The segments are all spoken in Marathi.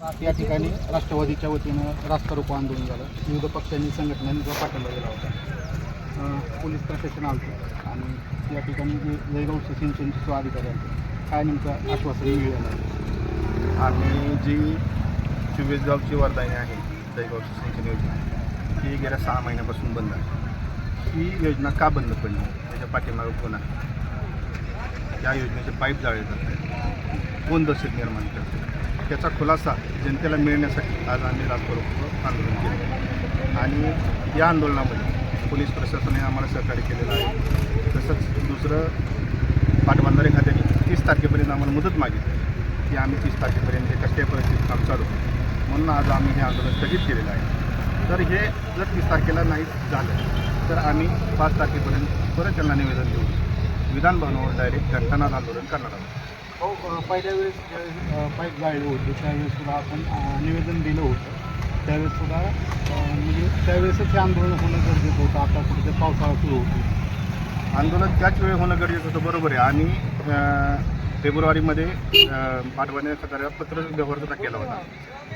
या ठिकाणी राष्ट्रवादीच्या वतीनं रास्ता रोको आंदोलन झालं. विविध पक्षांनी संघटनांचा पाठिंबा दिला होता पोलीस प्रशासन आलं आणि या ठिकाणी जे जयगाव सिंचनचे जो अधिकारी आहेत काय नेमकं आश्वासन मिळालं? आणि आम्ही जी चोवीस गावची आहे जयगावचं सिंचन योजना ही गेल्या सहा महिन्यापासून बंद आहे. ही योजना का बंद पडली? त्याच्या पाठिंबा कोण आहे? या योजनेचे पाईप जाळे जातात कोण दहशत निर्माण करते त्याचा खुलासा जनतेला मिळण्यासाठी आज आम्ही राजपूर आंदोलन केलं. आणि या आंदोलनामध्ये पोलीस प्रशासनाने आम्हाला सहकार्य केलेलं आहे. तसंच दुसरं पाटबंधारे खात्याने तीस तारखेपर्यंत आम्हाला मुदत मागितली. की आम्ही तीस तारखेपर्यंत हे परिस्थितीत काम चालू म्हणून आज आम्ही हे आंदोलन स्थगित केलेलं आहे. तर हे जर तीस तारखेला नाही झालं तर आम्ही पाच तारखेपर्यंत परत त्यांना निवेदन देऊ विधान भवनावर डायरेक्ट घंटानाद आंदोलन करणार आहोत. हो पहिल्या वेळेस ज्यावेळेस पाईप जाळले होते त्यावेळेस सुद्धा आपण निवेदन दिलं होतं. त्यावेळेस सुद्धा म्हणजे त्यावेळेसच हे आंदोलन होणं गरजेचं होतं. आता कुठे पावसाळा सुरू होतो आंदोलन त्याच वेळी होणं गरजेचं होतं. बरोबर आहे. आणि फेब्रुवारीमध्ये पाठवण्या खताऱ्यावर पत्र व्यवहार सुद्धा केला होता.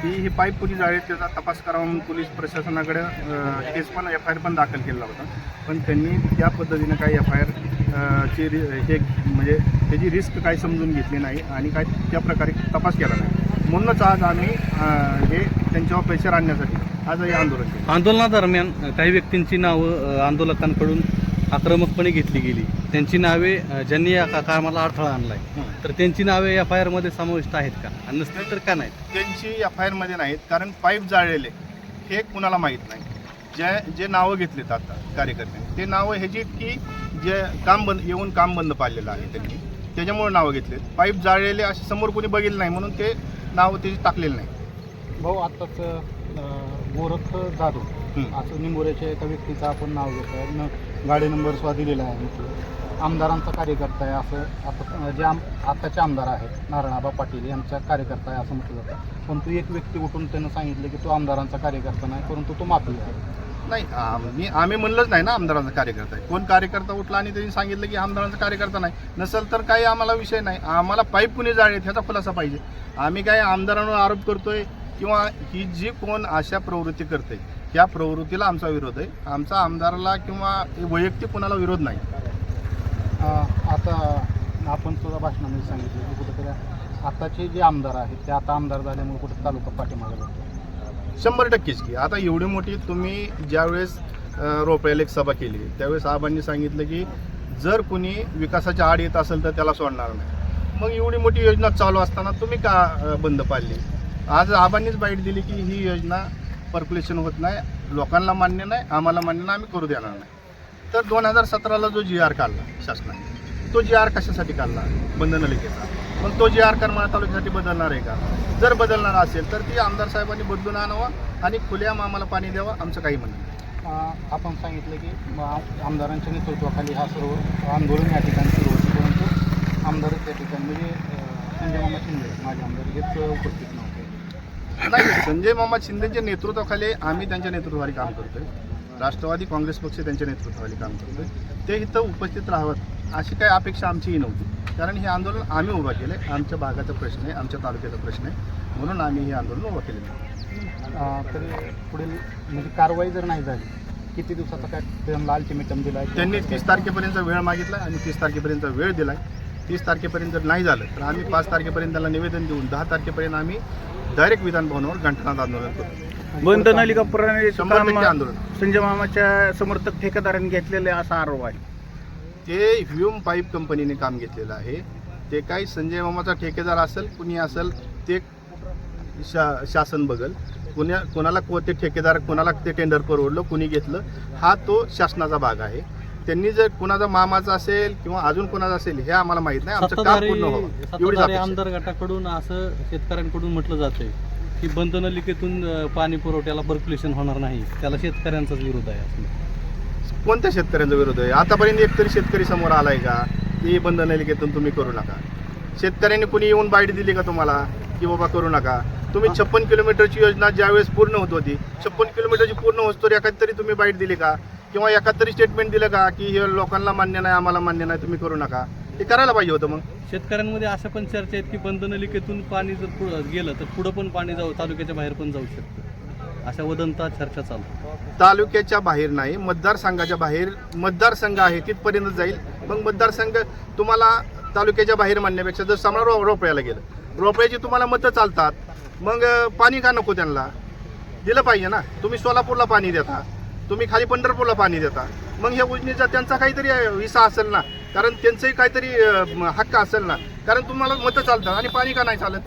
ती ही पाईप कुणी जाळी त्याचा तपास करावा म्हणून पोलीस प्रशासनाकडे केस पण एफ आय आर पण दाखल केला होता. पण त्यांनी त्या पद्धतीनं काही एफ आय आर ची हे म्हणजे त्याची रिस्क काही समजून घेतली नाही आणि काय त्या प्रकारे तपास केला नाही. म्हणूनच आज आम्ही हे त्यांच्यावर प्रेशर आणण्यासाठी आज हे आंदोलन केलं. आंदोलनादरम्यान काही व्यक्तींची नावं आंदोलकांकडून आक्रमकपणे घेतली गेली. त्यांची नावे ज्यांनी या का- कामाला अडथळा आणलाय तर त्यांची नावे एफ आय आरमध्ये समाविष्ट आहेत का? आणि नसतील तर का नाहीत? त्यांची एफ आय आरमध्ये नाहीत कारण पाईप जाळलेले. हे कुणाला माहीत नाही. जे जे नावं घेतलेत आता कार्यकर्त्यांनी ते नावं ह्याची की जे काम बंद येऊन काम बंद पाडलेलं आहे त्यांनी त्याच्यामुळे नावं घेतलेत. पाईप जाळलेले असे समोर कोणी बघितलं नाही म्हणून ते नावं त्याची टाकलेलं नाही. भाऊ आत्ताच गोरख जाधव. असं निंबोऱ्याच्या एका व्यक्तीचं आपण नाव घेतो गाडी नंबर सुद्धा दिलेला आहे म्हटलं. आमदारांचा कार्यकर्ता आहे असं आता जे आम आत्ताचे आमदार आहेत नारायणाबा पाटील यांचा कार्यकर्ता आहे असं म्हटलं जातं. परंतु एक व्यक्ती उठून त्यानं सांगितलं की तो आमदारांचा कार्यकर्ता नाही परंतु तो माफी आहे. नाही आम्ही आम्ही म्हणलंच नाही ना आमदारांचा कार्यकर्ता आहे. कोण कार्यकर्ता उठला आणि त्यांनी सांगितलं की आमदारांचा कार्यकर्ता नाही. नसेल तर काही आम्हाला विषय नाही. आम्हाला पाईप कुणी जाळेत ह्याचा खुलासा पाहिजे. आम्ही काय आमदारांवर आरोप करतोय किंवा ही जी कोण अशा प्रवृत्ती करते या प्रवृत्तीला आमचा विरोध आहे. आमचा आमदाराला किंवा वैयक्तिक कोणाला विरोध नाही. आता आपण सुद्धा भाषणामध्ये सांगितलं की कुठेतरी आताचे जे आमदार आहेत ते आता आमदार झाल्यामुळे कुठे तालुका पाठीमागे लागतो शंभर टक्केच की. आता एवढी मोठी तुम्ही ज्यावेळेस रोपयाला एक सभा केली त्यावेळेस साहेबांनी सांगितलं की जर कुणी विकासाच्या आड येत असेल तर त्याला सोडणार नाही. मग एवढी मोठी योजना चालू असताना तुम्ही का बंद पाडली? आज आबांनीच बाईट दिली की ही योजना पर्क्युलेशन होत नाही लोकांना मान्य नाही आम्हाला मान्य नाही आम्ही करू देणार नाही. तर दोन हजार सतराला जो जी आर काढला शासनाने तो जी आर कशासाठी काढला? बंद पण तो जी आर करमाळा तालुक्यासाठी बदलणार आहे का? जर बदलणार असेल तर ती आमदार साहेबांनी बदलून आणावं आणि खुल्या आम्हाला पाणी द्यावं आमचं काही म्हणणं आपण सांगितलं की आमदारांच्या नेतृत्वाखाली हा सर्व आंदोलन या ठिकाणी सुरू होतं परंतु आमदार त्या ठिकाणी म्हणजे संजय मामा शिंदे माझे आमदार हेच उपस्थित नव्हते. नाही संजय मामा शिंदेच्या नेतृत्वाखाली आम्ही त्यांच्या नेतृत्वाखाली काम करतोय. राष्ट्रवादी काँग्रेस पक्ष त्यांच्या नेतृत्वाखाली काम करतोय. ते इथं उपस्थित राहावं अशी काही अपेक्षा आमचीही नव्हती. कारण हे आंदोलन आम्ही उभं केलं आहे आमच्या भागाचा प्रश्न आहे आमच्या तालुक्याचा प्रश्न आहे. म्हणून आम्ही हे आंदोलन उभं केलेलं आहे. तरी पुढील म्हणजे कारवाई जर नाही झाली किती दिवसाचा काय त्यांना अल्टिमेटम दिला आहे त्यांनी तीस तारखेपर्यंत वेळ मागितला आणि तीस तारखेपर्यंत वेळ दिला तीस तारखेपर्यंत जर नाही झालं तर आम्ही पाच तारखेपर्यंत त्याला निवेदन देऊन दहा तारखेपर्यंत आम्ही डायरेक्ट विधान भवनावर घंटनाद आंदोलन करू. बंद नलिका शंभर काम आंदोलन. संजय मामाच्या समर्थक ठेकेदारांनी घेतलेले असा आरोप आहे. ते ह्युम पाईप कंपनीने काम घेतलेलं आहे. ते काही संजय मामाचा ठेकेदार असेल कुणी असेल ते शा शासन बघल. कुण्या कोणाला को ते ठेकेदार कोणाला ते टेंडर परवडलं कुणी घेतलं हा तो शासनाचा भाग आहे. त्यांनी जर कुणाचा मामाचा असेल किंवा अजून कोणाचा असेल हे आम्हाला माहीत नाही. आमचं काम सत्ताधारी पूर्ण व्हावं. एवढीच सत्ताधारी अपेक्षा आहे. आमदार गटाकडून असं शेतकऱ्यांकडून म्हटलं जातंय. की बंद नलिकेतून पाणी पुरवठ्याला पर्क्युलेशन होणार नाही. त्याला शेतकऱ्यांचाच विरोध आहे असं. कोणत्या शेतकऱ्यांचा विरोध आहे? आतापर्यंत एकतरी शेतकरी समोर आलाय का? की बंद नलिकेतून तुम्ही करू नका. शेतकऱ्यांनी कुणी येऊन बाईट दिली का तुम्हाला? की बाबा करू नका. तुम्ही छप्पन किलोमीटरची योजना ज्यावेळेस पूर्ण होत होती छप्पन किलोमीटरची पूर्ण होतोर एखाद तरी तुम्ही बाईट दिली का? किंवा एखाद तरी स्टेटमेंट दिलं का? की हे लोकांना मान्य नाही आम्हाला मान्य नाही तुम्ही करू नका. हे करायला पाहिजे होतं मग. शेतकऱ्यांमध्ये अशा पण चर्चा आहेत की बंधनलिकेतून पाणी जर पुढं गेलं तर पुढं पण पाणी जाऊ तालुक्याच्या बाहेर पण जाऊ शकतं. अशा वदंता चर्चा चालू तालुक्याच्या बाहेर नाही मतदारसंघाच्या बाहेर मतदारसंघ आहे तिथपर्यंत जाईल. मग मतदारसंघ तुम्हाला तालुक्याच्या बाहेर मानण्यापेक्षा जर समजा रो रोपळ्याला गेलं. रोपळ्याची तुम्हाला मतं चालतात. मग पाणी का नको त्यांना? दिलं पाहिजे ना. तुम्ही सोलापूरला पाणी देता. तुम्ही खाली पंढरपूरला पाणी देता. मग ह्या योजनेचा त्यांचा काहीतरी विसा हिस्सा असेल ना. कारण त्यांचंही काहीतरी हक्क असेल ना. कारण तुम्हाला मतं चालतात आणि पाणी का नाही चालत?